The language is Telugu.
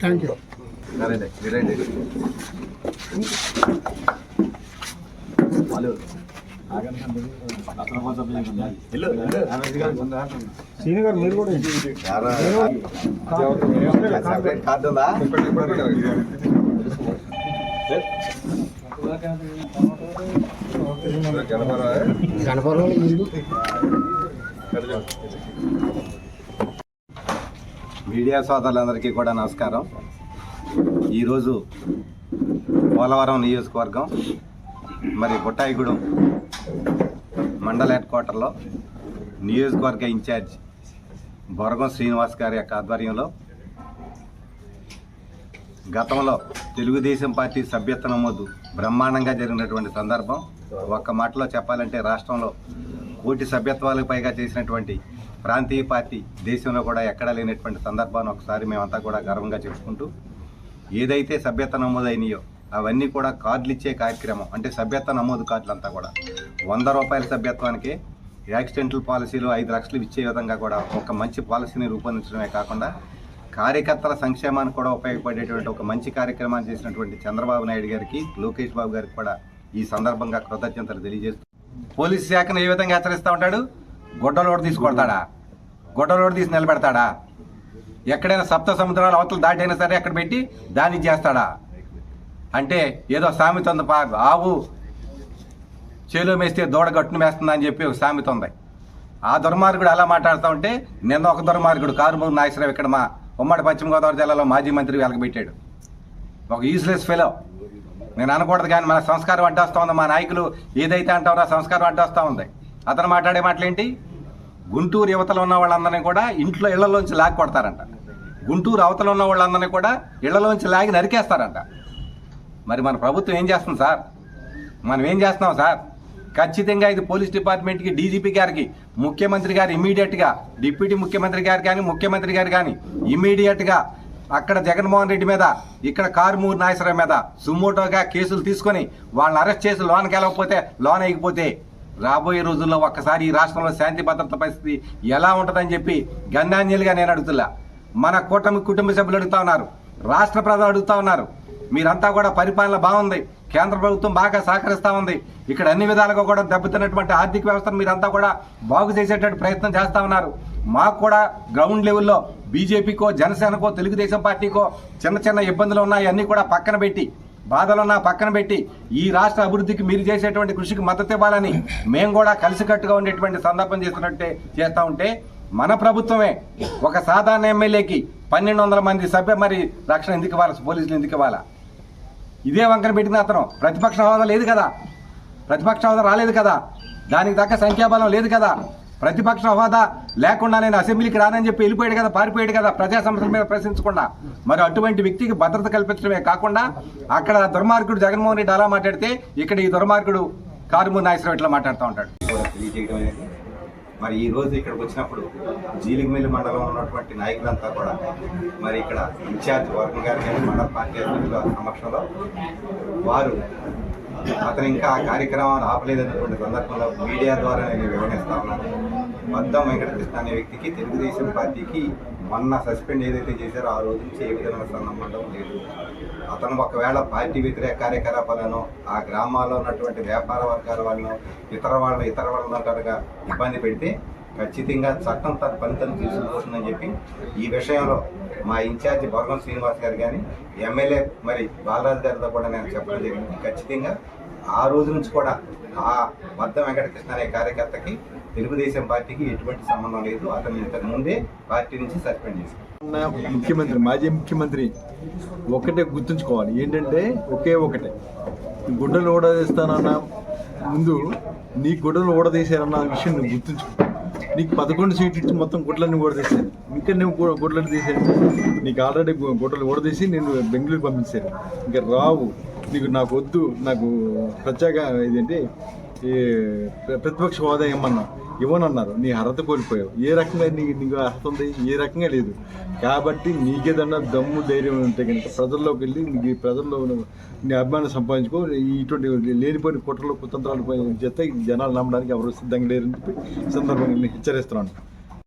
థ్యాంక్ యూ సీని గారు మీరు కూడా గణపవరం ఇల్లు మీడియా సోదరులందరికీ కూడా నమస్కారం. ఈరోజు పోలవరం నియోజకవర్గం మరి బుట్టాయిగూడెం మండల హెడ్ క్వార్టర్లో నియోజకవర్గ ఇన్ఛార్జ్ బొరగం శ్రీనివాస్ గారి యొక్క ఆధ్వర్యంలో గతంలో తెలుగుదేశం పార్టీ సభ్యత్వ నమోదు బ్రహ్మాండంగా జరిగినటువంటి సందర్భం. ఒక్క మాటలో చెప్పాలంటే రాష్ట్రంలో కోటి సభ్యత్వాలకు పైగా చేసినటువంటి ప్రాంతీయ పార్టీ దేశంలో కూడా ఎక్కడా లేనటువంటి సందర్భాన్ని ఒకసారి మేమంతా కూడా గర్వంగా చెప్పుకుంటూ ఏదైతే సభ్యత నమోదైనయో అవన్నీ కూడా కార్డులు ఇచ్చే కార్యక్రమం అంటే సభ్యత నమోదు కార్డులు అంతా కూడా వంద రూపాయల సభ్యత్వానికి యాక్సిడెంటల్ పాలసీలు ఐదు లక్షలు ఇచ్చే విధంగా కూడా ఒక మంచి పాలసీని రూపొందించడమే కాకుండా కార్యకర్తల సంక్షేమానికి కూడా ఉపయోగపడేటువంటి ఒక మంచి కార్యక్రమాన్ని చేసినటువంటి చంద్రబాబు నాయుడు గారికి లోకేష్ బాబు గారికి కూడా ఈ సందర్భంగా కృతజ్ఞతలు తెలియజేస్తూ పోలీసు శాఖను ఏ విధంగా హెచ్చరిస్తూ ఉంటాడు? గొడ్డలోడు తీసుకొడతాడా గొడ్డలోడు తీసి నిలబెడతాడా? ఎక్కడైనా సప్త సముద్రాలు అవతలు దాటైనా సరే అక్కడ పెట్టి దాన్ని చేస్తాడా? అంటే ఏదో సామెత ఉంది పా ఆవు చేలో మేస్తే దూడ గట్టును మేస్తుందని చెప్పి ఒక సామెత ఉంది. ఆ దుర్మార్గుడు అలా మాట్లాడుతూ ఉంటే నిన్న ఒక దుర్మార్గుడు కారుమూరు నాగేశ్వరరావు ఇక్కడ మా ఉమ్మడి పశ్చిమ గోదావరి జిల్లాలో మాజీ మంత్రి వెలగబెట్టాడు ఒక యూస్లెస్ ఫెలో నేను అనకూడదు కానీ మన సంస్కారం అంటేస్తా ఉంది. మా నాయకులు ఏదైతే అంటారో ఆ సంస్కారం అంటేస్తా ఉంది. అతను మాట్లాడే మాటలేంటి? గుంటూరు యువతలో ఉన్న వాళ్ళందరినీ కూడా ఇంట్లో ఇళ్ళలోంచి లాగి కొడతారంట. గుంటూరు అవతల ఉన్న వాళ్ళందరినీ కూడా ఇళ్ళలోంచి లాగి నరికేస్తారంట. మరి మన ప్రభుత్వం ఏం చేస్తుంది సార్? మనం ఏం చేస్తున్నాం సార్? ఖచ్చితంగా ఇది పోలీస్ డిపార్ట్మెంట్కి డీజీపీ గారికి ముఖ్యమంత్రి గారు ఇమీడియట్గా డిప్యూటీ ముఖ్యమంత్రి గారు కానీ ముఖ్యమంత్రి గారు కానీ ఇమీడియట్గా అక్కడ జగన్మోహన్ రెడ్డి మీద ఇక్కడ కారుమూరు నాగేశ్వరరావు మీద సుమోటోగా కేసులు తీసుకొని వాళ్ళని అరెస్ట్ చేసి లోన్కి వెళ్ళకపోతే లోన్ అయిపోతే రాబోయే రోజుల్లో ఒక్కసారి ఈ రాష్ట్రంలో శాంతి భద్రత పరిస్థితి ఎలా ఉంటుందని చెప్పి గంధాంజలిగా నేను అడుగుతున్నా. మన కూటమి కుటుంబ సభ్యులు అడుగుతా ఉన్నారు రాష్ట్ర ప్రజలు అడుగుతా ఉన్నారు. మీరంతా కూడా పరిపాలన బాగుంది. కేంద్ర ప్రభుత్వం బాగా సహకరిస్తా ఉంది. ఇక్కడ అన్ని విధాలుగా కూడా దెబ్బతిన్నటువంటి ఆర్థిక వ్యవస్థను మీరంతా కూడా బాగు చేసేటట్టు ప్రయత్నం చేస్తా ఉన్నారు. మాకు కూడా గ్రౌండ్ లెవెల్లో బీజేపీకో జనసేనకో తెలుగుదేశం పార్టీకో చిన్న చిన్న ఇబ్బందులు ఉన్నాయి. అన్నీ కూడా పక్కన పెట్టి బాధలున్నా పక్కన పెట్టి ఈ రాష్ట్ర అభివృద్ధికి మీరు చేసేటువంటి కృషికి మద్దతు ఇవ్వాలని మేము కూడా కలిసికట్టుగా ఉండేటువంటి సందర్భం చేసినట్టే చేస్తూ ఉంటే మన ప్రభుత్వమే ఒక సాధారణ ఎమ్మెల్యేకి పన్నెండు వందల మంది సభ్య మరి రక్షణ ఎందుకు ఇవ్వాలి? పోలీసులు ఎందుకు ఇవ్వాలా? ఇదే వంకన పెట్టింది అతను. ప్రతిపక్ష హోదా లేదు కదా. ప్రతిపక్ష హోదా రాలేదు కదా. దానికి తగ్గ సంఖ్యాబలం లేదు కదా. ప్రతిపక్ష హోదా లేకుండా నేను అసెంబ్లీకి రానని చెప్పి వెళ్ళిపోయాడు కదా పారిపోయాడు కదా ప్రజా సమస్యల మీద ప్రశ్నించకుండా. మరి అటువంటి వ్యక్తికి భద్రత కల్పించడమే కాకుండా అక్కడ దుర్మార్గుడు జగన్మోహన్ రెడ్డి అలా మాట్లాడితే ఇక్కడ ఈ దుర్మార్గుడు కారుమూరి నాగేశ్వరరావు ఇట్లా మాట్లాడుతూ ఉంటాడు. మరి ఈ రోజు ఇక్కడికి వచ్చినప్పుడు జీలిగిమిల్లి మండలంలో ఉన్నటువంటి నాయకులంతా కూడా మరి ఇక్కడ ఇన్ఛార్జ్ వర్గం గారి కానీ మండల పార్టీ అధ్యక్షుల సమక్షంలో వారు అతను ఇంకా ఆ కార్యక్రమాన్ని ఆపలేదన్నటువంటి సందర్భంలో మీడియా ద్వారా నేను వివరిస్తా ఉన్నాను. మద్దం వెంకటకృష్ణ అనే వ్యక్తికి తెలుగుదేశం పార్టీకి మొన్న సస్పెండ్ ఏదైతే చేశారో ఆ రోజు నుంచి ఏ విధమైన సంబంధం లేదు. అతను ఒకవేళ పార్టీ వ్యతిరేక కార్యకలాపాలను ఆ గ్రామాల్లో ఉన్నటువంటి వ్యాపార వర్గాల వాళ్ళను ఇతర వాళ్ళ ఇతర వాళ్ళ కనుక ఇబ్బంది పెడితే ఖచ్చితంగా చట్టం తన ఫలితాన్ని తను చెప్పి ఈ విషయంలో మా ఇన్ఛార్జి భగవన్ శ్రీనివాస్ గారు కానీ ఎమ్మెల్యే మరి బాలరాజు గారితో కూడా నేను చెప్పడం జరిగింది. ఖచ్చితంగా ఆ రోజు నుంచి కూడా ఆ వద్ద వెంకటకృష్ణ అనే కార్యకర్తకి తెలుగుదేశం పార్టీకి ఎటువంటి సంబంధం లేదు. అతను ఇంతకు ముందే పార్టీ నుంచి సస్పెండ్ చేశారు ముఖ్యమంత్రి మాజీ ముఖ్యమంత్రి ఒకటే గుర్తుంచుకోవాలి. ఏంటంటే ఒకే ఒకటే. గుడ్డలు ఓడదీస్తానన్న ముందు నీ గుడ్డలు ఓడదీశారన్న విషయం నువ్వు గుర్తుంచుకో. నీకు పదకొండు సీట్లు ఇచ్చి మొత్తం గుడ్లన్నీ ఓడదీశాను ఇంకా నువ్వు గు- గుడ్లను తీసాను నీకు ఆల్రెడీ గుడ్డలు ఓడదీసి నేను బెంగళూరు పంపించాను ఇంకా రావు నీకు నాకు వద్దు నాకు ప్రత్యేక ఇదేంటి ఈ ప్రతిపక్ష హోదా ఇమ్మన్నా ఇవ్వనన్నారు. నీ అర్హత కోల్పోయావు. ఏ రకంగా నీ నీకు అర్హత ఉంది? ఏ రకంగా లేదు. కాబట్టి నీకేదన్నా దమ్ము ధైర్యం ఉంటే కనుక ప్రజల్లోకి వెళ్ళి నీకు ప్రజల్లో నీ అభిమానం సంపాదించుకో. ఇటువంటి లేనిపోయిన కుట్రలు కుతంత్రాలు చేస్తే జనాలు నమ్మడానికి ఎవరు సిద్ధంగా లేరని చెప్పి సందర్భంగా హెచ్చరిస్తున్నాను.